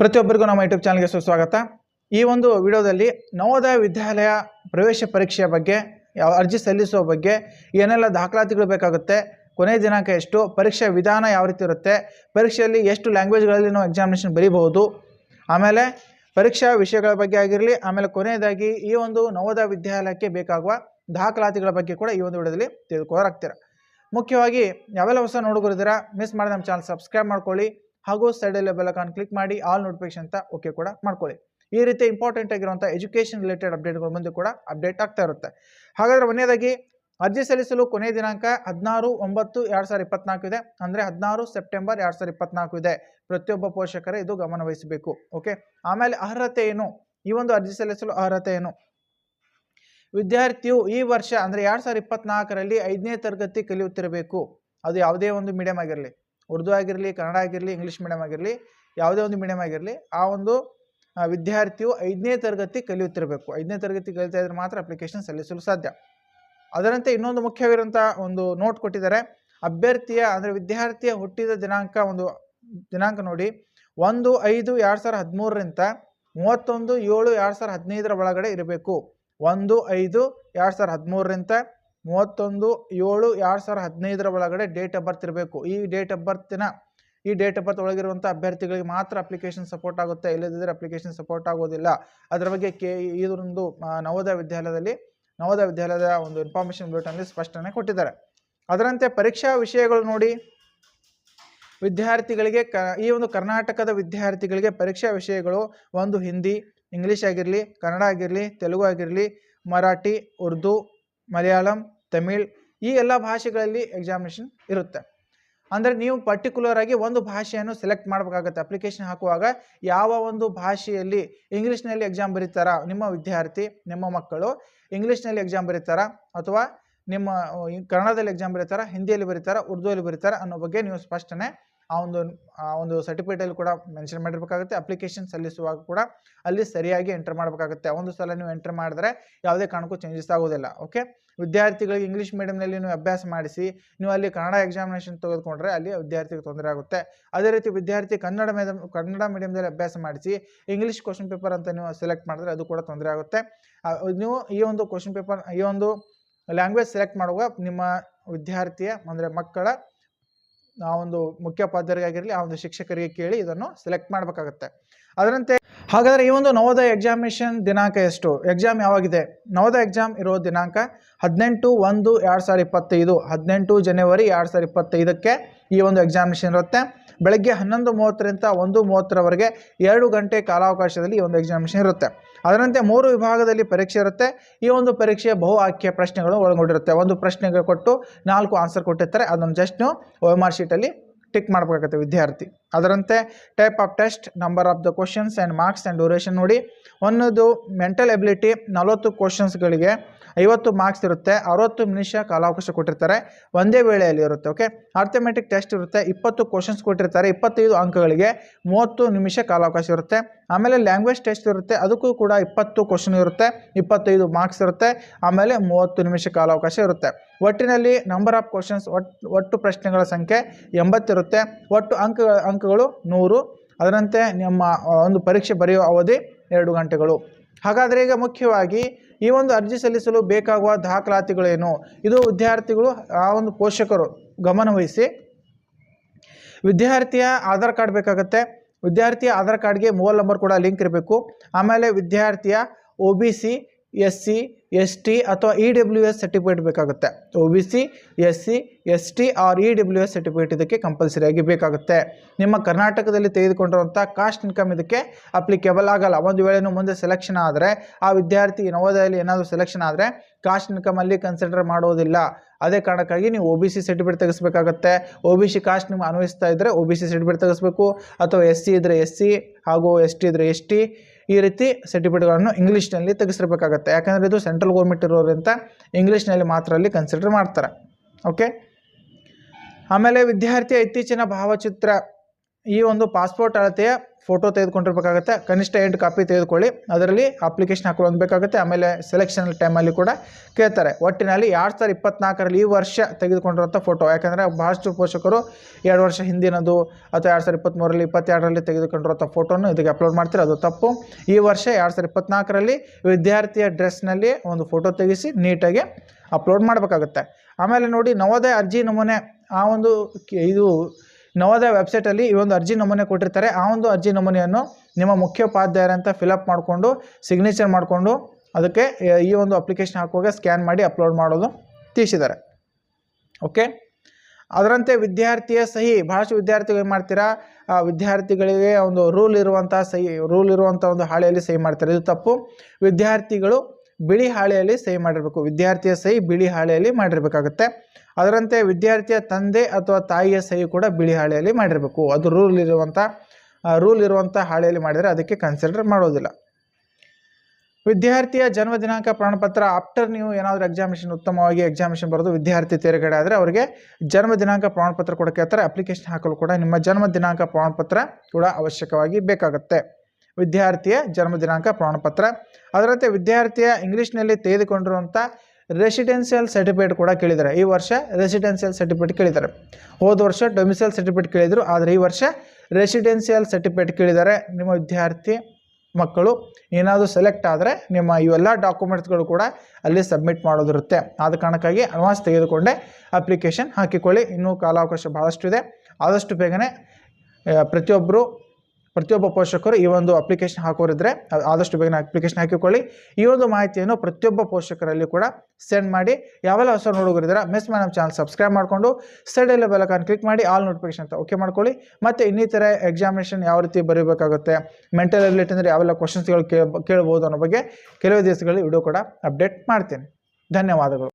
ಪ್ರತಿಯೊಬ್ಬರಿಗೂ ನಮ್ಮ ಯೂಟ್ಯೂಬ್ ಚಾನಲ್ಗೆ ಸುಸ್ವಾಗತ. ಈ ಒಂದು ವಿಡಿಯೋದಲ್ಲಿ ನವೋದಯ ವಿದ್ಯಾಲಯ ಪ್ರವೇಶ ಪರೀಕ್ಷೆಯ ಬಗ್ಗೆ ಅರ್ಜಿ ಸಲ್ಲಿಸುವ ಬಗ್ಗೆ, ಏನೆಲ್ಲ ದಾಖಲಾತಿಗಳು ಬೇಕಾಗುತ್ತೆ, ಕೊನೆಯ ದಿನಾಂಕ ಎಷ್ಟು ಪರೀಕ್ಷೆ ವಿಧಾನ ಯಾವ ರೀತಿ ಇರುತ್ತೆ, ಪರೀಕ್ಷೆಯಲ್ಲಿ ಎಷ್ಟು ಲ್ಯಾಂಗ್ವೇಜ್ಗಳಲ್ಲಿ ನಾವು ಎಕ್ಸಾಮಿನೇಷನ್ ಬರೀಬಹುದು. ಆಮೇಲೆ ಪರೀಕ್ಷಾ ವಿಷಯಗಳ ಬಗ್ಗೆ ಆಗಿರಲಿ, ಆಮೇಲೆ ಕೊನೆಯದಾಗಿ ಈ ಒಂದು ನವೋದಯ ವಿದ್ಯಾಲಯಕ್ಕೆ ಬೇಕಾಗುವ ದಾಖಲಾತಿಗಳ ಬಗ್ಗೆ ಕೂಡ ಈ ಒಂದು ವಿಡಿಯೋದಲ್ಲಿ ತಿಳ್ಕೊಳ್ಳೋರಾಗ್ತೀರ ಮುಖ್ಯವಾಗಿ ಯಾವೆಲ್ಲ ಹೊಸ ನೋಡುಗರಿದ್ದೀರಾ ಮಿಸ್ ಮಾಡಿದ ನಮ್ಮ ಚಾನಲ್ ಸಬ್ಸ್ಕ್ರೈಬ್ ಮಾಡ್ಕೊಳ್ಳಿ. ಹಾಗೂ ಸೈಡಲ್ಲಿ ಬೆಲಕಾನ್ ಕ್ಲಿಕ್ ಮಾಡಿ ಆಲ್ ನೋಟಿಫಿಕೇಶನ್ ಅಂತ ಓಕೆ ಕೂಡ ಮಾಡ್ಕೊಳ್ಳಿ. ಈ ರೀತಿ ಇಂಪಾರ್ಟೆಂಟ್ ಆಗಿರುವಂಥ ಎಜುಕೇಷನ್ ರಿಲೇಟೆಡ್ ಅಪ್ಡೇಟ್ಗಳು ಮುಂದೆ ಕೂಡ ಅಪ್ಡೇಟ್ ಆಗ್ತಾ ಇರುತ್ತೆ. ಹಾಗಾದರೆ ಮನೆಯದಾಗಿ ಅರ್ಜಿ ಸಲ್ಲಿಸಲು ಕೊನೆಯ ದಿನಾಂಕ ಹದಿನಾರು ಒಂಬತ್ತು ಎರಡು ಸಾವಿರದ ಇಪ್ಪತ್ನಾಲ್ಕು ಇದೆ. ಅಂದರೆ ಹದಿನಾರು ಸೆಪ್ಟೆಂಬರ್ ಎರಡು ಸಾವಿರದ ಇಪ್ಪತ್ನಾಲ್ಕು ಇದೆ. ಪ್ರತಿಯೊಬ್ಬ ಪೋಷಕರೇ ಇದು ಗಮನವಹಿಸಬೇಕು ಓಕೆ ಆಮೇಲೆ ಅರ್ಹತೆ ಏನು? ಈ ಒಂದು ಅರ್ಜಿ ಸಲ್ಲಿಸಲು ಅರ್ಹತೆ ಏನು? ವಿದ್ಯಾರ್ಥಿಯು ಈ ವರ್ಷ ಅಂದರೆ ಎರಡು ಸಾವಿರದ ಇಪ್ಪತ್ನಾಲ್ಕರಲ್ಲಿ ಐದನೇ ತರಗತಿ ಕಲಿಯುತ್ತಿರಬೇಕು. ಅದು ಯಾವುದೇ ಒಂದು ಮೀಡಿಯಂ ಆಗಿರಲಿ. ಉರ್ದು ಆಗಿರಲಿ, ಕನ್ನಡ ಆಗಿರಲಿ, ಇಂಗ್ಲೀಷ್ ಮೀಡಿಯಂ ಆಗಿರಲಿ, ಯಾವುದೇ ಒಂದು ಮೀಡಿಯಂ ಆಗಿರಲಿ, ಆ ಒಂದು ವಿದ್ಯಾರ್ಥಿಯು ಐದನೇ ತರಗತಿ ಕಲಿಯುತ್ತಿರಬೇಕು. ಐದನೇ ತರಗತಿ ಕಲಿತಾ ಇದ್ರೆ ಮಾತ್ರ ಅಪ್ಲಿಕೇಶನ್ ಸಲ್ಲಿಸಲು ಸಾಧ್ಯ. ಅದರಂತೆ ಇನ್ನೊಂದು ಮುಖ್ಯವಿರುವಂಥ ಒಂದು ನೋಟ್ ಕೊಟ್ಟಿದ್ದಾರೆ. ಅಭ್ಯರ್ಥಿಯ, ಅಂದರೆ ವಿದ್ಯಾರ್ಥಿಯ ಹುಟ್ಟಿದ ದಿನಾಂಕ ಒಂದು, ದಿನಾಂಕ ನೋಡಿ. ಒಂದು, ಐದು, ಎರಡು ಸಾವಿರದ ಹದಿಮೂರರಿಂದ ಮೂವತ್ತೊಂದು, ಏಳು, ಎರಡು ಸಾವಿರದ ಹದಿನೈದರ ಒಳಗಡೆ ಇರಬೇಕು. ಒಂದು, ಐದು, ಎರಡು ಸಾವಿರದ ಹದಿಮೂರರಿಂದ ಮೂವತ್ತೊಂದು, ಏಳು, ಎರಡು ಸಾವಿರದ ಹದಿನೈದರ ಒಳಗಡೆ ಡೇಟ್ ಆಫ್ ಬರ್ತ್ ಇರಬೇಕು. ಈ ಡೇಟ್ ಆಫ್ ಬರ್ತಿನ ಈ ಡೇಟ್ ಆಫ್ ಬರ್ತ್ ಒಳಗಿರುವಂಥ ಅಭ್ಯರ್ಥಿಗಳಿಗೆ ಮಾತ್ರ ಅಪ್ಲಿಕೇಶನ್ ಸಪೋರ್ಟ್ ಆಗುತ್ತೆ. ಇಲ್ಲದಿದ್ದರೆ ಅಪ್ಲಿಕೇಶನ್ ಸಪೋರ್ಟ್ ಆಗೋದಿಲ್ಲ. ಅದರ ಬಗ್ಗೆ ಕೆ, ಇದೊಂದು ನವೋದಯ ವಿದ್ಯಾಲಯದಲ್ಲಿ, ನವೋದಯ ವಿದ್ಯಾಲಯದ ಒಂದು ಇನ್ಫಾರ್ಮೇಷನ್ ಬುಲೆಟನ್ಲಿ ಸ್ಪಷ್ಟನೆ ಕೊಟ್ಟಿದ್ದಾರೆ. ಅದರಂತೆ ಪರೀಕ್ಷಾ ವಿಷಯಗಳು ನೋಡಿ. ವಿದ್ಯಾರ್ಥಿಗಳಿಗೆ ಕ, ಈ ಒಂದು ಕರ್ನಾಟಕದ ವಿದ್ಯಾರ್ಥಿಗಳಿಗೆ ಪರೀಕ್ಷಾ ವಿಷಯಗಳು ಒಂದು ಹಿಂದಿ, ಇಂಗ್ಲೀಷ್ ಆಗಿರಲಿ, ಕನ್ನಡ ಆಗಿರಲಿ, ತೆಲುಗು ಆಗಿರಲಿ, ಮರಾಠಿ, ಉರ್ದು ಮಲಯಾಳಂ, ತಮಿಳ್ ಈ ಎಲ್ಲ ಭಾಷೆಗಳಲ್ಲಿ ಎಕ್ಸಾಮಿನೇಷನ್ ಇರುತ್ತೆ. ಅಂದರೆ ನೀವು ಪರ್ಟಿಕ್ಯುಲರ್ ಆಗಿ ಒಂದು ಭಾಷೆಯನ್ನು ಸೆಲೆಕ್ಟ್ ಮಾಡಬೇಕಾಗುತ್ತೆ. ಅಪ್ಲಿಕೇಶನ್ ಹಾಕುವಾಗ ಯಾವ ಒಂದು ಭಾಷೆಯಲ್ಲಿ ಇಂಗ್ಲೀಷ್ನಲ್ಲಿ ಎಕ್ಸಾಮ್ ಬರೀತಾರಾ ನಿಮ್ಮ ವಿದ್ಯಾರ್ಥಿ, ನಿಮ್ಮ ಮಕ್ಕಳು? ಇಂಗ್ಲೀಷ್ನಲ್ಲಿ ಎಕ್ಸಾಮ್ ಬರೀತಾರಾ? ಅಥವಾ ನಿಮ್ಮ ಕನ್ನಡದಲ್ಲಿ ಎಕ್ಸಾಮ್ ಬರೀತಾರಾ? ಹಿಂದಿಯಲ್ಲಿ ಬರೀತಾರಾ? ಉರ್ದುವಲ್ಲಿ ಬರೀತಾರಾ? ಅನ್ನೋ ಬಗ್ಗೆ ನೀವು ಸ್ಪಷ್ಟನೆ ಆ ಒಂದು ಆ ಒಂದು ಸರ್ಟಿಫಿಕೇಟಲ್ಲಿ ಕೂಡ ಮೆನ್ಷನ್ ಮಾಡಿರ್ಬೇಕಾಗುತ್ತೆ. ಅಪ್ಲಿಕೇಶನ್ ಸಲ್ಲಿಸುವಾಗ ಕೂಡ ಅಲ್ಲಿ ಸರಿಯಾಗಿ ಎಂಟರ್ ಮಾಡಬೇಕಾಗುತ್ತೆ. ಒಂದು ಸಲ ನೀವು ಎಂಟರ್ ಮಾಡಿದ್ರೆ ಯಾವುದೇ ಕಾರಣಕ್ಕೂ ಚೇಂಜಸ್ ಆಗೋದಿಲ್ಲ ಓಕೆ ವಿದ್ಯಾರ್ಥಿಗಳಿಗೆ ಇಂಗ್ಲೀಷ್ ಮೀಡಿಯಂನಲ್ಲಿ ನೀವು ಅಭ್ಯಾಸ ಮಾಡಿಸಿ, ನೀವು ಅಲ್ಲಿ ಕನ್ನಡ ಎಕ್ಸಾಮಿನೇಷನ್ ತೆಗೆದುಕೊಂಡ್ರೆ ಅಲ್ಲಿ ವಿದ್ಯಾರ್ಥಿಗೆ ತೊಂದರೆ ಆಗುತ್ತೆ. ಅದೇ ರೀತಿ ವಿದ್ಯಾರ್ಥಿ ಕನ್ನಡ ಮೀಡಿಯಂ ಕನ್ನಡ ಮೀಡಿಯಂದಲ್ಲಿ ಅಭ್ಯಾಸ ಮಾಡಿಸಿ ಇಂಗ್ಲೀಷ್ ಕ್ವಶನ್ ಪೇಪರ್ ಅಂತ ನೀವು ಸೆಲೆಕ್ಟ್ ಮಾಡಿದ್ರೆ ಅದು ಕೂಡ ತೊಂದರೆ ಆಗುತ್ತೆ. ನೀವು ಈ ಒಂದು ಕ್ವಶನ್ ಪೇಪರ್ ಈ ಒಂದು ಲ್ಯಾಂಗ್ವೇಜ್ ಸೆಲೆಕ್ಟ್ ಮಾಡುವಾಗ ನಿಮ್ಮ ವಿದ್ಯಾರ್ಥಿಯ, ಅಂದರೆ ಮಕ್ಕಳ ಆ ಒಂದು ಮುಖ್ಯೋಪಾಧ್ಯಾಯರಿಗಾಗಿರಲಿ ಆ ಒಂದು ಶಿಕ್ಷಕರಿಗೆ ಕೇಳಿ ಇದನ್ನು ಸೆಲೆಕ್ಟ್ ಮಾಡಬೇಕಾಗುತ್ತೆ. ಅದರಂತೆ, ಹಾಗಾದರೆ ಈ ಒಂದು ನವೋದಯ ಎಕ್ಸಾಮಿನೇಷನ್ ದಿನಾಂಕ ಎಷ್ಟು? ಎಕ್ಸಾಮ್ ಯಾವಾಗಿದೆ? ನವೋದಯ ಎಕ್ಸಾಮ್ ಇರೋ ದಿನಾಂಕ ಹದಿನೆಂಟು ಒಂದು ಎರಡು ಸಾವಿರದ ಇಪ್ಪತ್ತೈದು. ಹದಿನೆಂಟು ಜನವರಿ ಎರಡು ಸಾವಿರದ ಇಪ್ಪತ್ತೈದಕ್ಕೆ ಈ ಒಂದು ಎಕ್ಸಾಮಿನೇಷನ್ ಇರುತ್ತೆ. ಬೆಳಗ್ಗೆ ಹನ್ನೊಂದು ಮೂವತ್ತರಿಂದ ಒಂದು ಮೂವತ್ತರವರೆಗೆ ಎರಡು ಗಂಟೆ ಕಾಲಾವಕಾಶದಲ್ಲಿ ಈ ಒಂದು ಎಕ್ಸಾಮಿನೇಷನ್ ಇರುತ್ತೆ. ಅದರಂತೆ ಮೂರು ವಿಭಾಗದಲ್ಲಿ ಪರೀಕ್ಷೆ ಇರುತ್ತೆ. ಈ ಒಂದು ಪರೀಕ್ಷೆ ಬಹು ಆಯ್ಕೆಯ ಪ್ರಶ್ನೆಗಳು ಒಳಗೊಂಡಿರುತ್ತೆ. ಒಂದು ಪ್ರಶ್ನೆಗೆ ಕೊಟ್ಟು ನಾಲ್ಕು ಆನ್ಸರ್ ಕೊಟ್ಟಿರ್ತಾರೆ. ಅದನ್ನು ಜಸ್ಟ್ ನೀವು ಆರ್ ಶೀಟಲ್ಲಿ ಟಿಕ್ ಮಾಡಬೇಕಾಗುತ್ತೆ ವಿದ್ಯಾರ್ಥಿ. ಅದರಂತೆ type of test number of the questions and marks and duration ನೋಡಿ. ಒಂದು ಮೆಂಟಲ್ ಎಬಿಲಿಟಿ ನಲವತ್ತು ಕ್ವಶನ್ಸ್ಗಳಿಗೆ ಐವತ್ತು ಮಾರ್ಕ್ಸ್ ಇರುತ್ತೆ, ಅರವತ್ತು ನಿಮಿಷ ಕಾಲಾವಕಾಶ ಕೊಟ್ಟಿರ್ತಾರೆ, ಒಂದೇ ವೇಳೆಯಲ್ಲಿ ಇರುತ್ತೆ ಓಕೆ ಆರ್ಥಮೆಟಿಕ್ ಟೆಸ್ಟ್ ಇರುತ್ತೆ, ಇಪ್ಪತ್ತು ಕ್ವಶನ್ಸ್ ಕೊಟ್ಟಿರ್ತಾರೆ, ಇಪ್ಪತ್ತೈದು ಅಂಕಗಳಿಗೆ ಮೂವತ್ತು ನಿಮಿಷ ಕಾಲಾವಕಾಶ ಇರುತ್ತೆ. ಆಮೇಲೆ ಲ್ಯಾಂಗ್ವೇಜ್ ಟೆಸ್ಟ್ ಇರುತ್ತೆ, ಅದಕ್ಕೂ ಕೂಡ ಇಪ್ಪತ್ತು ಕ್ವಶನ್ ಇರುತ್ತೆ, ಇಪ್ಪತ್ತೈದು ಮಾರ್ಕ್ಸ್ ಇರುತ್ತೆ, ಆಮೇಲೆ ಮೂವತ್ತು ನಿಮಿಷ ಕಾಲಾವಕಾಶ ಇರುತ್ತೆ. ಒಟ್ಟಿನಲ್ಲಿ ನಂಬರ್ ಆಫ್ ಕ್ವಶನ್ಸ್ ಒಟ್ಟು ಪ್ರಶ್ನೆಗಳ ಸಂಖ್ಯೆ ಎಂಬತ್ತಿರುತ್ತೆ ಒಟ್ಟು ಅಂಕ, ಅಂಕಗಳು ನೂರು, ಅದರಂತೆ ನಿಮ್ಮ ಒಂದು ಪರೀಕ್ಷೆ ಬರೆಯುವ ಅವಧಿ ಎರಡು ಗಂಟೆಗಳು. ಹಾಗಾದರೆ ಈಗ ಮುಖ್ಯವಾಗಿ ಈ ಒಂದು ಅರ್ಜಿ ಸಲ್ಲಿಸಲು ಬೇಕಾಗುವ ದಾಖಲಾತಿಗಳೇನು? ಇದು ವಿದ್ಯಾರ್ಥಿಗಳು, ಆ ಒಂದು ಪೋಷಕರು ಗಮನವಹಿಸಿ ವಿದ್ಯಾರ್ಥಿಯ ಆಧಾರ್ ಕಾರ್ಡ್ ಬೇಕಾಗುತ್ತೆ. ವಿದ್ಯಾರ್ಥಿಯ ಆಧಾರ್ ಕಾರ್ಡ್ಗೆ ಮೊಬೈಲ್ ನಂಬರ್ ಕೂಡ ಲಿಂಕ್ ಇರಬೇಕು. ಆಮೇಲೆ ವಿದ್ಯಾರ್ಥಿಯ O B C S C S T ಅಥವಾ ಇ ಡಬ್ಲ್ಯೂ ಎಸ್ ಸರ್ಟಿಫಿಕೇಟ್ ಬೇಕಾಗುತ್ತೆ. O B C S C S T or E W S certificate ಇದಕ್ಕೆ ಕಂಪಲ್ಸರಿಯಾಗಿ ಬೇಕಾಗುತ್ತೆ. ನಿಮ್ಮ ಕರ್ನಾಟಕದಲ್ಲಿ ತೆಗೆದುಕೊಂಡಿರುವಂಥ ಕಾಸ್ಟ್ ಇನ್ಕಮ್ ಇದಕ್ಕೆ ಅಪ್ಲಿಕೇಬಲ್ ಆಗಲ್ಲ. ಒಂದು ವೇಳೆ ಮುಂದೆ ಸೆಲೆಕ್ಷನ್ ಆದರೆ, ಆ ವಿದ್ಯಾರ್ಥಿ ನವೋದಯಲ್ಲಿ ಏನಾದರೂ ಸೆಲೆಕ್ಷನ್ ಆದರೆ ಕಾಸ್ಟ್ ಇನ್ಕಮಲ್ಲಿ ಕನ್ಸಿಡರ್ ಮಾಡೋದಿಲ್ಲ ಅದೇ ಕಾರಣಕ್ಕಾಗಿ ನೀವು ಒ ಬಿ ಸಿ ಸರ್ಟಿಫಿಕೇಟ್ ತೆಗೆಸ್ಬೇಕಾಗತ್ತೆ. ಒ ಬಿ ಸಿ ಕಾಸ್ಟ್ ನಿಮ್ಗೆ ಅನ್ವಯಿಸ್ತಾ ಇದ್ದರೆ ಒ ಬಿ ಸಿ ಸರ್ಟಿಫಿಕೇಟ್ ತೆಗೆಸಬೇಕು. ಅಥವಾ ಎಸ್ ಸಿ ಇದ್ದರೆ ಎಸ್ ಸಿ ಹಾಗೂ ಎಸ್ ಟಿ ಇದ್ದರೆ ಎಸ್ ಟಿ ಈ ರೀತಿ ಸರ್ಟಿಫಿಕೇಟ್ಗಳನ್ನು ಇಂಗ್ಲೀಷ್ನಲ್ಲಿ ತೆಗೆಸಿರ್ಬೇಕಾಗತ್ತೆ. ಯಾಕಂದರೆ ಇದು ಸೆಂಟ್ರಲ್ ಗೌರ್ಮೆಂಟ್ ಇರೋದ್ರಿಂದ ಇಂಗ್ಲೀಷ್ನಲ್ಲಿ ಮಾತ್ರ ಅಲ್ಲಿ ಕನ್ಸಿಡರ್ ಮಾಡ್ತಾರೆ. ಓಕೆ ಆಮೇಲೆ ವಿದ್ಯಾರ್ಥಿಯ ಇತ್ತೀಚಿನ ಭಾವಚಿತ್ರ ಈ ಒಂದು ಪಾಸ್ಪೋರ್ಟ್ ಅಳತೆಯ ಫೋಟೋ ತೆಗೆದುಕೊಂಡಿರ್ಬೇಕಾಗುತ್ತೆ. ಕನಿಷ್ಠ ಎಂಟು ಕಾಪಿ ತೆಗೆದುಕೊಳ್ಳಿ. ಅದರಲ್ಲಿ ಅಪ್ಲಿಕೇಶನ್ ಹಾಕೊಳ್ಳೋದು ಬೇಕಾಗುತ್ತೆ. ಆಮೇಲೆ ಸೆಲೆಕ್ಷನ್ ಟೈಮಲ್ಲಿ ಕೂಡ ಕೇಳ್ತಾರೆ. ಒಟ್ಟಿನಲ್ಲಿ ಎರಡು ಸಾವಿರದ ಇಪ್ಪತ್ನಾಲ್ಕರಲ್ಲಿ ಈ ವರ್ಷ ತೆಗೆದುಕೊಂಡಿರುವಂಥ ಫೋಟೋ ಯಾಕಂದರೆ ಬಹಳಷ್ಟು ಪೋಷಕರು ಎರಡು ವರ್ಷ ಹಿಂದಿನದು ಅಥವಾ ಎರಡು ಸಾವಿರದ ಇಪ್ಪತ್ತ್ಮೂರಲ್ಲಿ ಇಪ್ಪತ್ತೆರಡರಲ್ಲಿ ತೆಗೆದುಕೊಂಡಿರುವಂಥ ಫೋಟೋನು ಇದಕ್ಕೆ ಅಪ್ಲೋಡ್ ಮಾಡ್ತಾರೆ? ಅದು ತಪ್ಪು. ಈ ವರ್ಷ ಎರಡು ಸಾವಿರದ ಇಪ್ಪತ್ನಾಲ್ಕರಲ್ಲಿ ವಿದ್ಯಾರ್ಥಿಯ ಡ್ರೆಸ್ನಲ್ಲಿ ಒಂದು ಫೋಟೋ ತೆಗೆಸಿ ನೀಟಾಗಿ ಅಪ್ಲೋಡ್ ಮಾಡಬೇಕಾಗುತ್ತೆ. ಆಮೇಲೆ ನೋಡಿ ನವೋದಯ ಅರ್ಜಿ ನಮೂನೆ ಆ ಒಂದು ಇದು ನವೋದಯ ವೆಬ್ಸೈಟಲ್ಲಿ ಈ ಒಂದು ಅರ್ಜಿ ನಮೂನೆ ಕೊಟ್ಟಿರ್ತಾರೆ. ಆ ಒಂದು ಅರ್ಜಿ ನಮೂನೆಯನ್ನು ನಿಮ್ಮ ಮುಖ್ಯೋಪಾಧ್ಯಾಯರಂತ ಫಿಲಪ್ ಮಾಡಿಕೊಂಡು ಸಿಗ್ನೇಚರ್ ಮಾಡಿಕೊಂಡು ಅದಕ್ಕೆ ಈ ಒಂದು ಅಪ್ಲಿಕೇಶನ್ ಹಾಕುವಾಗ ಸ್ಕ್ಯಾನ್ ಮಾಡಿ ಅಪ್ಲೋಡ್ ಮಾಡೋದು ತಿಳಿಸಿದ್ದಾರೆ ಓಕೆ ಅದರಂತೆ ವಿದ್ಯಾರ್ಥಿಯ ಸಹಿ ಭಾಳಷ್ಟು ವಿದ್ಯಾರ್ಥಿಗಳು ಏನು ಮಾಡ್ತೀರಾ? ಆ ವಿದ್ಯಾರ್ಥಿಗಳಿಗೆ ಒಂದು ರೂಲ್ ಇರುವಂಥ ಸಹಿ ರೂಲ್ ಇರುವಂಥ ಒಂದು ಹಾಳೆಯಲ್ಲಿ ಸಹಿ ಮಾಡ್ತಾರೆ. ಇದು ತಪ್ಪು. ವಿದ್ಯಾರ್ಥಿಗಳು ಬಿಳಿ ಹಾಳೆಯಲ್ಲಿ ಸಹಿ ಮಾಡಿರಬೇಕು. ವಿದ್ಯಾರ್ಥಿಯ ಸಹಿ ಬಿಳಿ ಹಾಳೆಯಲ್ಲಿ ಮಾಡಿರಬೇಕಾಗುತ್ತೆ. ಅದರಂತೆ ವಿದ್ಯಾರ್ಥಿಯ ತಂದೆ ಅಥವಾ ತಾಯಿಯ ಸಹಿ ಕೂಡ ಬಿಳಿ ಹಾಳೆಯಲ್ಲಿ ಮಾಡಿರಬೇಕು. ಅದು ರೂಲ್ ಇರುವಂಥ ರೂಲ್ ಇರುವಂಥ ಹಾಳೆಯಲ್ಲಿ ಮಾಡಿದರೆ ಅದಕ್ಕೆ ಕನ್ಸಿಡರ್ ಮಾಡೋದಿಲ್ಲ. ವಿದ್ಯಾರ್ಥಿಯ ಜನ್ಮ ದಿನಾಂಕ ಪ್ರಮಾಣಪತ್ರ ಆಫ್ಟರ್ ನೀವು ಏನಾದರೂ ಎಕ್ಸಾಮಿನೇಷನ್ ಉತ್ತಮವಾಗಿ ಎಕ್ಸಾಮಿನೇಷನ್ ಬರೆದು ವಿದ್ಯಾರ್ಥಿ ತೇರ್ಗಡೆ ಆದರೆ ಅವರಿಗೆ ಜನ್ಮ ದಿನಾಂಕ ಪ್ರಮಾಣಪತ್ರ ಕೊಡೋಕ್ಕೆ ಕೇಳ್ತಾರೆ ಅಪ್ಲಿಕೇಶನ್ ಹಾಕಲು ಕೂಡ ನಿಮ್ಮ ಜನ್ಮ ದಿನಾಂಕ ಪ್ರಮಾಣಪತ್ರ ಕೂಡ ಅವಶ್ಯಕವಾಗಿ ಬೇಕಾಗುತ್ತೆ. ವಿದ್ಯಾರ್ಥಿಯ ಜನ್ಮ ದಿನಾಂಕ ಪ್ರಮಾಣಪತ್ರ. ಅದರಂತೆ ವಿದ್ಯಾರ್ಥಿಯ ಇಂಗ್ಲೀಷ್ನಲ್ಲಿ ತೆಗೆದುಕೊಂಡಿರುವಂಥ ರೆಸಿಡೆನ್ಷಿಯಲ್ ಸರ್ಟಿಫಿಕೇಟ್ ಕೂಡ ಕೇಳಿದ್ದಾರೆ. ಈ ವರ್ಷ ರೆಸಿಡೆನ್ಷಿಯಲ್ ಸರ್ಟಿಫಿಕೇಟ್ ಕೇಳಿದ್ದಾರೆ. ಹೋದ ವರ್ಷ ಡೊಮಿಸೈಲ್ ಸರ್ಟಿಫಿಕೇಟ್ ಕೇಳಿದರು, ಆದರೆ ಈ ವರ್ಷ ರೆಸಿಡೆನ್ಷಿಯಲ್ ಸರ್ಟಿಫಿಕೇಟ್ ಕೇಳಿದ್ದಾರೆ. ನಿಮ್ಮ ವಿದ್ಯಾರ್ಥಿ ಮಕ್ಕಳು ಏನಾದರೂ ಸೆಲೆಕ್ಟ್ ಆದರೆ ನಿಮ್ಮ ಇವೆಲ್ಲ ಡಾಕ್ಯುಮೆಂಟ್ಸ್ಗಳು ಕೂಡ ಅಲ್ಲಿ ಸಬ್ಮಿಟ್ ಮಾಡೋದಿರುತ್ತೆ. ಆದ ಕಾರಣಕ್ಕಾಗಿ ಅಡ್ವಾನ್ಸ್ ತೆಗೆದುಕೊಂಡೆ ಅಪ್ಲಿಕೇಶನ್ ಹಾಕಿಕೊಳ್ಳಿ. ಇನ್ನೂ ಕಾಲಾವಕಾಶ ಭಾಳಷ್ಟು ಇದೆ ಆದಷ್ಟು ಬೇಗನೆ ಪ್ರತಿಯೊಬ್ಬರು ಪ್ರತಿಯೊಬ್ಬ ಪೋಷಕರು ಈ ಒಂದು ಅಪ್ಲಿಕೇಶನ್ ಹಾಕೋರಿದ್ರೆ ಆದಷ್ಟು ಬೇಗನೆ ಅಪ್ಲಿಕೇಶನ್ ಹಾಕಿಕೊಳ್ಳಿ. ಈ ಒಂದು ಮಾಹಿತಿಯನ್ನು ಪ್ರತಿಯೊಬ್ಬ ಪೋಷಕರಲ್ಲಿ ಕೂಡ ಸೆಂಡ್ ಮಾಡಿ. ಯಾವೆಲ್ಲ ಹೊಸ ನೋಡುಗರಿದ್ದೀರಾ ಮಿಸ್ ಮಾಡಿ ನಮ್ಮ ಚಾನಲ್ ಸಬ್ಸ್ಕ್ರೈಬ್ ಮಾಡಿಕೊಂಡು ಸೈಡಲ್ಲಿ ಬೆಲಕಾನ್ ಕ್ಲಿಕ್ ಮಾಡಿ ಆಲ್ ನೋಟಿಫಿಕೇಶನ್ ಅಂತ ಓಕೆ ಮಾಡ್ಕೊಳ್ಳಿ. ಮತ್ತು ಇನ್ನಿತರ ಎಕ್ಸಾಮಿನೇಷನ್ ಯಾವ ರೀತಿ ಬರೀಬೇಕಾಗುತ್ತೆ ಮೆಂಟಲ್ ರಿಲೇಟ್ ಅಂದರೆ ಯಾವೆಲ್ಲ ಕ್ವಶನ್ಸ್ಗಳು ಕೇಳ ಕೇಳ್ಬೋದು ಅನ್ನೋ ಬಗ್ಗೆ, ಕೆಲವೇ ದಿವಸಗಳಲ್ಲಿ ವಿಡಿಯೋ ಕೂಡ ಅಪ್ಡೇಟ್ ಮಾಡ್ತೀನಿ. ಧನ್ಯವಾದಗಳು.